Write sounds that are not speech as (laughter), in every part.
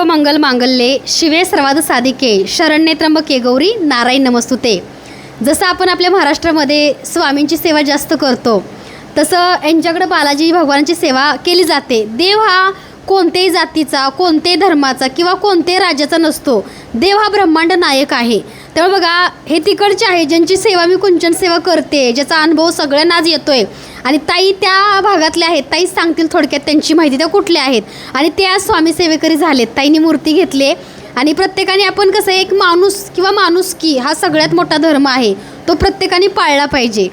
मंगल मांगल्ये शिवे सर्वाद साधिके शरण्ये त्र्यंबके गौरी नारायण नमस्तुते. जसं आपण आपल्या महाराष्ट्रामध्ये स्वामींची सेवा जास्त करतो तसं यांच्याकडे बालाजी भगवानाची सेवा केली जाते. देव हा कोणत्याही जातीचा कोणत्याही धर्माचा किंवा कोणत्याही राज्याचा नसतो. देव हा ब्रह्मांड नायक आहे. त्यामुळे बघा हे तिकडचे आहे ज्यांची सेवा मी कुंचन सेवा करते ज्याचा अनुभव सगळ्यांना आज येतोय. आणि ताई त्या भागातल्या आहेत. ताईच सांगतील थोडक्यात त्यांची माहिती. त्या कुठल्या आहेत? आणि ते आज स्वामी सेवेकरी झालेत. ताईंनी मूर्ती घेतली आणि प्रत्येकाने आपण कसं एक माणूस किंवा माणुसकी हा सगळ्यात मोठा धर्म आहे. तो प्रत्येकाने पाळला पाहिजे.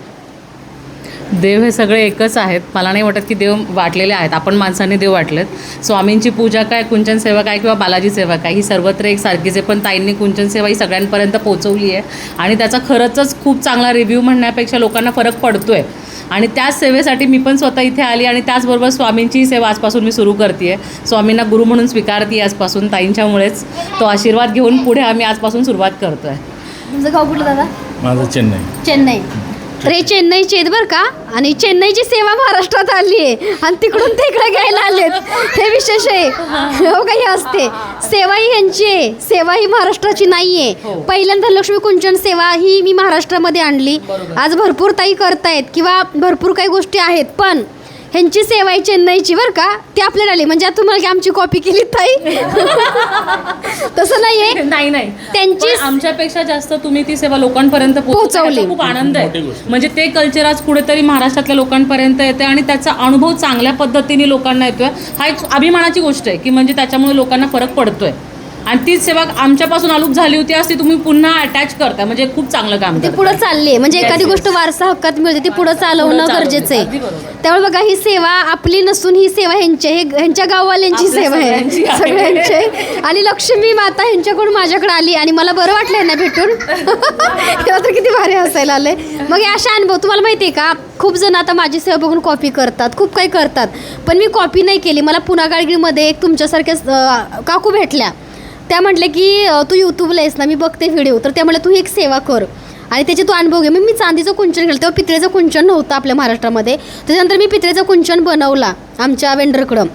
देव हे सगळे एकच आहेत. मला नाही वाटत की देव वाटलेले आहेत. आपण माणसांनी देव वाटलेत. स्वामींची पूजा काय कुंचन सेवा काय किंवा बालाजी सेवा काय ही सर्वत्र एक सारखीच आहे. पण ताईंनी कुंचन सेवा ही सगळ्यांपर्यंत पोहोचवली आहे. आणि त्याचा खरंच खूप चांगला रिव्ह्यू म्हणण्यापेक्षा लोकांना फरक पडतो आहे आणि त्याच सेवेसाठी मी पण स्वतः इथे आली आणि त्याचबरोबर स्वामींची सेवा आजपासून मी सुरू करते आहे स्वामींना गुरु म्हणून स्वीकारते आजपासून ताईंच्यामुळेच. तो आशीर्वाद घेऊन पुढे आम्ही आजपासून सुरुवात करतो आहे तुमचं गाव कुठलं दादा? माझं चेन्नई. चेन्नई. तर हे चेन्नईचे आहेत बरं का? आणि चेन्नईची सेवा महाराष्ट्रात आली आहे. आणि तिकडून ते इकडे घ्यायला आलेत. हे विशेष आहे. हो काही असते. सेवा ही ह्यांची आहे. सेवा ही महाराष्ट्राची नाही आहे हो. पहिल्यांदा लक्ष्मी कुंचन सेवा ही मी महाराष्ट्रामध्ये आणली. आज भरपूर ताई करतायत किंवा भरपूर काही गोष्टी आहेत पण ह्यांची सेवा आहे चेन्नईची बरं का? ती आपल्याला आली. म्हणजे आता तुम्हाला की आमची कॉपी केली ताई. (laughs) तसं नाही आहे नाही नाही त्यांची- पण आमच्यापेक्षा जास्त तुम्ही ती सेवा लोकांपर्यंत. पोहोचवली. खूप आनंद मोठी आहे गोष्ट. म्हणजे ते कल्चर आज कुठेतरी महाराष्ट्रातल्या लोकांपर्यंत येते आणि त्याचा अनुभव चांगल्या पद्धतीने लोकांना येतोय हा एक अभिमानाची गोष्ट आहे की म्हणजे त्याच्यामुळे लोकांना फरक पडतोय आणि तीच सेवा आमच्यापासून आलूक झाली होती असती तुम्ही पुन्हा अटॅच करता म्हणजे खूप चांगलं काम ते. पुढे चालली म्हणजे एखादी. गोष्ट वारसा हक्कात मिळते ती पुढे चालवणं गरजेचं आहे. त्यामुळे बघा ही सेवा आपली नसून ही सेवा ह्यांची हे ह्यांच्या गाववाल्यांची सेवा आहे. सगळ्यांची. आणि लक्ष्मी माता ह्यांच्याकडून माझ्याकडे आली आणि मला बरं वाटलं यांना भेटून? (laughs) तेव्हा तर किती भारी हसायला आले मग अशा अनुभव तुम्हाला माहिती आहे का? खूप जण आता माझी सेवा बघून कॉपी करतात. खूप काही करतात. पण मी कॉपी नाही केली. मला पुन्हा गाडगीमध्ये एक तुमच्यासारख्या काकू भेटल्या. त्या म्हटल्या की तू यूट्यूबला आहेस ना मी बघते व्हिडिओ तर त्या म्हटल्या तू एक सेवा कर. आणि त्याचे तू अनुभव घे. मग मी चांदीचं कुंचन केलं. तेव्हा पितळेचं कुंचन नव्हतं आपल्या महाराष्ट्रामध्ये. त्याच्यानंतर मी पितळेचं कुंचन बनवला आमच्या वेंडरकडं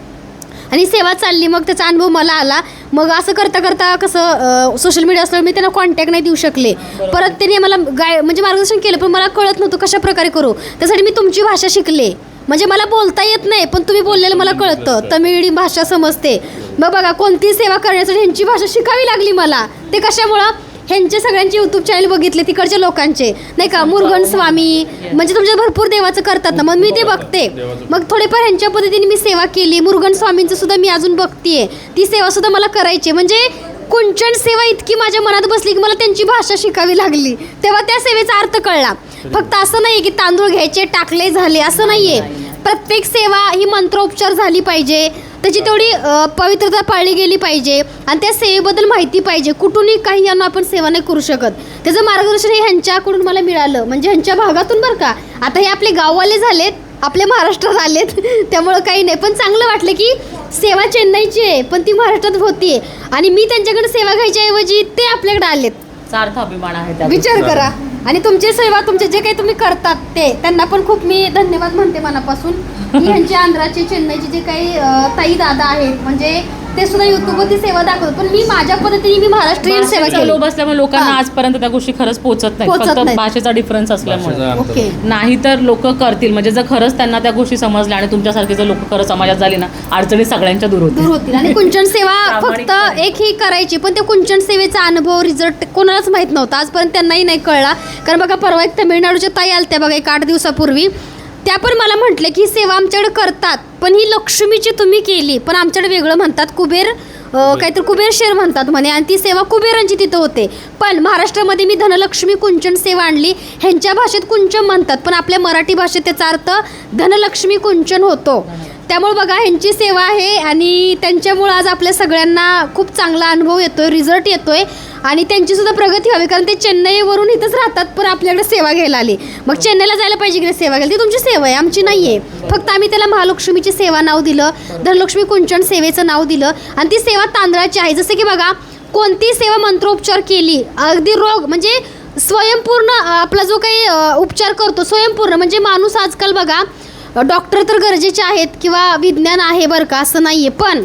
आणि सेवा चालली. मग त्याचा अनुभव मला आला. मग असं करता करता कसं सोशल मीडिया असल्यावर मी त्यांना कॉन्टॅक्ट नाही देऊ शकले. परत त्यांनी मला गाय म्हणजे मार्गदर्शन केलं पण मला कळत नव्हतं कशा प्रकारे करू. त्यासाठी मी तुमची भाषा शिकले. म्हणजे मला बोलता येत नाही पण तुम्ही बोललेलं मला कळतं. तमिळी भाषा समजते. मग बघा कोणती सेवा करण्यासाठी ह्यांची भाषा शिकावी लागली मला. ते कशामुळं? ह्यांचे सगळ्यांचे यूट्यूब चॅनल बघितले तिकडच्या लोकांचे. नाही का? मुरगन स्वामी. म्हणजे तुमच्या भरपूर देवाचं करतात. ना मग मी ते बघते. मग थोडेफार ह्यांच्या पद्धतीने मी सेवा केली. मुरगन स्वामींचं सुद्धा मी अजून बघतीये. ती सेवा सुद्धा मला करायची. म्हणजे कुंचन सेवा इतकी माझ्या मनात बसली की मला त्यांची भाषा शिकावी लागली. तेव्हा त्या सेवेचा अर्थ कळला. फक्त असं नाही की तांदूळ घ्यायचे टाकले झाले असं नाहीये. प्रत्येक सेवा ही मंत्रोपचार झाली पाहिजे. त्याची तेवढी पवित्रता पाळली गेली पाहिजे. आणि त्या सेवेबद्दल माहिती पाहिजे. कुठूनही काही यांना आपण सेवा नाही करू शकत. त्याचं मार्गदर्शन हे ह्यांच्याकडून मला मिळालं. म्हणजे ह्यांच्या भागातून बरं का. आता हे आपले गाववाले झालेत. आपल्या महाराष्ट्रात आलेत. त्यामुळं काही नाही. पण चांगलं वाटलं की सेवा चेन्नईची आहे पण ती महाराष्ट्रात होती. आणि मी त्यांच्याकडे सेवा घ्यायच्या ऐवजी ते आपल्याकडे आलेत. सार्थ अभिमान आहे त्या विचार करा. आणि तुमची सेवा तुमचे जे काही तुम्ही करतात ते त्यांना पण खूप मी धन्यवाद म्हणते मनापासून. की (laughs) ह्यांचे आंध्राचे चेन्नईचे जे काही अं, ताई दादा आहेत म्हणजे ते सुद्धा युट्यूबवर ती सेवा दाखवतात. पण मी माझ्या पद्धतीने मी महाराष्ट्रीयन सेवा केली. लोभ असल्यामुळे लोकांना हा. आजपर्यंत त्या गोष्टी खरंच पोहोचत नाही पोहोचत फक्त. भाषेचा डिफरन्स असल्यामुळे. भाषेचा अंतर. ओके. नाही तर लोक करतील. म्हणजे जर खरंच त्यांना त्या गोष्टी समजल्या आणि तुमच्यासारखे जर लोक खरंच समाजात झाली ना अडचणी सगळ्यांच्या दूर दूर होतील. होतील आणि कुंचन सेवा फक्त प्रामाणिकपणे. एक ही करायची पण त्या कुंचन सेवेचा अनुभव रिझल्ट कोणालाच माहीत नव्हता. आजपर्यंत त्यांनाही नाही कळला. कारण बघा परवा एक तमिळनाडूच्या ताई आलत्या बघा एक आठ दिवसापूर्वी. त्या पण मला म्हटले की सेवा आमच्याकडे करतात पण ही लक्ष्मीची तुम्ही केली पण आमच्याकडे वेगळं म्हणतात कुबेर काहीतरी कुबेर शेर म्हणतात म्हणे आणि ती सेवा कुबेरांची तिथं होते. पण महाराष्ट्रामध्ये मी धनलक्ष्मी कुंचन सेवा आणली ह्यांच्या भाषेत कुंचन म्हणतात पण आपल्या मराठी भाषेत त्याचा अर्थ धनलक्ष्मी कुंचन होतो. त्यामुळे बघा ह्यांची सेवा आहे आणि त्यांच्यामुळं आज आपल्या सगळ्यांना खूप चांगला अनुभव येतोय रिझल्ट येतोय. आणि त्यांचीसुद्धा प्रगती व्हावी कारण ते चेन्नईवरून इथंच राहतात पण आपल्याकडे सेवा घ्यायला आली. मग चेन्नईला जायला पाहिजे की सेवा घ्यायला? ती तुमची सेवा आहे आमची नाही आहे फक्त आम्ही त्याला महालक्ष्मीची सेवा नाव दिलं धनलक्ष्मी कुंचन सेवेचं नाव दिलं. आणि ती सेवा तांदळाची आहे. जसं की बघा कोणती सेवा मंत्रोपचार केली अगदी रोग म्हणजे स्वयंपूर्ण आपला जो काही उपचार करतो स्वयंपूर्ण म्हणजे माणूस आजकाल बघा डॉक्टर तर गरजेचे आहेत किंवा विज्ञान आहे बरं का असं नाही आहे पण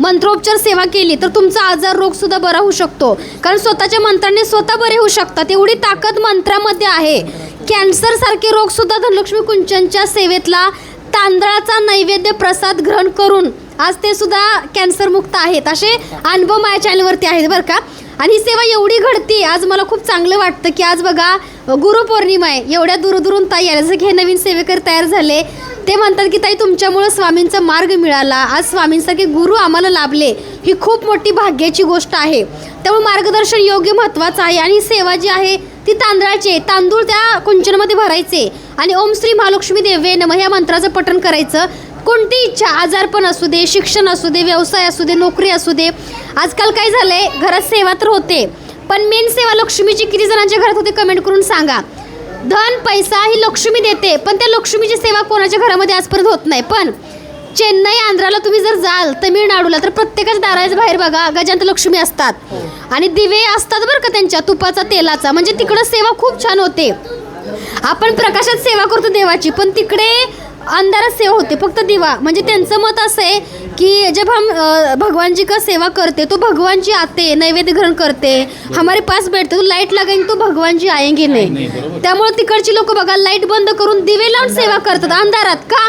मंत्रोपचार सेवा केली तर तुमचा आजार रोग सुद्धा बरा होऊ शकतो. कारण स्वतःच्या मंत्राने स्वतः बरे होऊ शकतात. एवढी ताकद मंत्रामध्ये आहे. कॅन्सर सारखे रोग सुद्धा धनलक्ष्मी कुंचनच्या सेवेतला तांदळाचा नैवेद्य प्रसाद ग्रहण करून आज ते सुद्धा कॅन्सरमुक्त आहेत. असे अनुभव माझ्या चॅनलवरती आहेत बरं का. आणि ही सेवा एवढी घडती आज मला खूप चांगलं वाटतं की आज बघा गुरुपौर्णिमा आहे एवढ्या दूरदूरून ताई आल्या. जसं की हे नवीन सेवेकर तयार झाले ते म्हणतात की ताई तुमच्यामुळं स्वामींचा मार्ग मिळाला. आज स्वामींसारखे गुरु आम्हाला लाभले. ही खूप मोठी भाग्याची गोष्ट आहे. त्यामुळे मार्गदर्शन योग्य महत्त्वाचं आहे आणि सेवा जी आहे ती तांदळाची आहे. तांदूळ त्या कुंचनमध्ये भरायचे. आणि ओम श्री महालक्ष्मी देवे नम ह्या मंत्राचं पठण करायचं. कोणती इच्छा? आजारपण असू दे शिक्षण असू दे व्यवसाय असू दे नोकरी असू दे. आजकाल काय झालंय? घरात सेवा तर होते पण मेन सेवा लक्ष्मीची किती जणांच्या घरात होते कमेंट करून सांगा. धन पैसा ही लक्ष्मी देते पण त्या लक्ष्मीची सेवा कोणाच्या घरामध्ये आजपर्यंत होत नाही. पण चेन्नई आंध्राला तुम्ही जर जाल तमिळनाडूला तर प्रत्येकाच्या दाराच्या बाहेर बघा गजांत लक्ष्मी असतात. आणि दिवे असतात बरं का त्यांच्या तुपाचा तेलाचा. म्हणजे तिकडं सेवा खूप छान होते. आपण प्रकाशात सेवा करतो देवाची पण तिकडे अंधारात सेवा होते फक्त दिवा. म्हणजे त्यांचं मत असं आहे कि जब हम अ, भगवान जी का सेवा करते तो भगवान जी आते नैवेद्य ग्रहण करते. हमारे पास बैठते तो लाइट लगाएंगे तो भगवान जी आएंगे नाही. त्यामुळे तिकडची लोक बघा लाइट बंद करून दिवे लावून सेवा करतात. अंधारात का?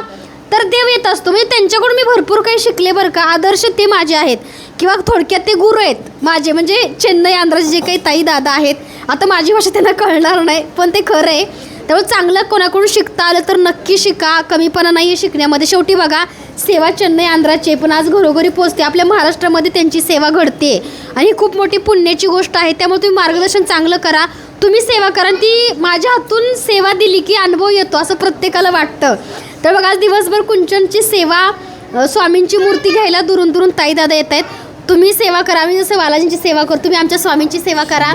तर देव येत असतो. म्हणजे त्यांच्याकडून मी भरपूर काही शिकले बरं का. आदर्श ते माझे आहेत. किंवा थोडक्यात ते गुरु आहेत माझे. म्हणजे चेन्नई आंध्राचे जे काही ताई दादा आहेत. आता माझी भाषा त्यांना कळणार नाही पण ते खरं आहे. त्यामुळे चांगलं कोणाकडून शिकता आलं तर नक्की शिका. कमीपणा नाही आहे शिकण्यामध्ये. शेवटी बघा सेवा चेन्नई आंध्राची आहे, पण आज घरोघरी पोचते आपल्या महाराष्ट्रामध्ये त्यांची सेवा घडते. आणि ही खूप मोठी पुण्याची गोष्ट आहे. त्यामुळे तुम्ही मार्गदर्शन चांगलं करा. तुम्ही सेवा करा आणि ती माझ्या हातून सेवा दिली की अनुभव येतो असं प्रत्येकाला वाटतं. तर बघा आज दिवसभर कुंचनची सेवा स्वामींची मूर्ती घ्यायला दुरून दुरून ताई दादा येत आहेत तुम्ही सेवा करा. आम्ही जसं बालाजींची सेवा करतो तुम्ही आमच्या स्वामींची सेवा करा.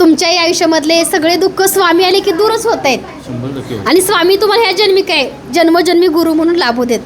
तुमच्याही आयुष्यामधले सगळे दुःख स्वामी आले की दूरच होत आहेत. आणि स्वामी तुम्हाला ह्या जन्मी काय? जन्मजन्मी गुरु म्हणून लाभू देत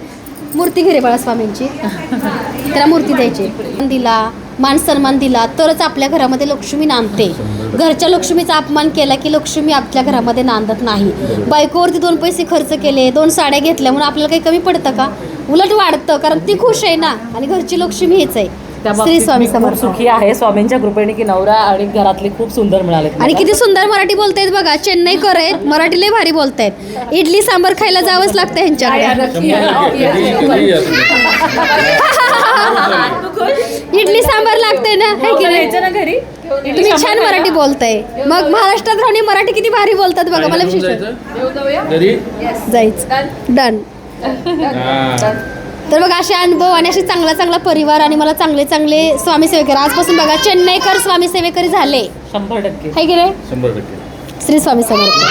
मूर्ती घे रे बाळा स्वामींची. त्याला मूर्ती द्यायची. दिला मान सन्मान दिला तरच आपल्या घरामध्ये लक्ष्मी नांदते. घरच्या लक्ष्मीचा अपमान केला की लक्ष्मी आपल्या घरामध्ये नांदत नाही. बायकोवरती दोन पैसे खर्च केले दोन साड्या घेतल्या म्हणून आपल्याला काही कमी पडतं का? उलट वाढतं कारण ती खुश आहे ना. आणि घरची लक्ष्मी हेच आहे. त्या श्री बाबतीत स्वामी मी खूप समर्थ. सुखी आहे. स्वामींच्या कृपेने की नवरा आणि घरातले खूप सुंदर मिळाले आणि किती सुंदर मराठी बोलतायत बघा. चेन्नईकर आहेत मराठी लय भारी बोलतायत. इडली सांबर खायला जावंच लागतं ह्यांच्याकडे. इडली सांबार लागते ना? है की नाही? ना घरी. तुम्ही छान मराठी बोलताय. मग महाराष्ट्रात राहून मराठी किती भारी बोलतात बघा. मला विशेष. घरी? जायचं. डन तर बघा असे अनुभव आणि असे चांगला चांगला परिवार आणि मला चांगले चांगले स्वामी सेवेकर. आजपासून बघा चेन्नईकर स्वामी सेवेकरी झाले. शंभर टक्के. है की नाही? टक्के. श्री स्वामी समर्थ.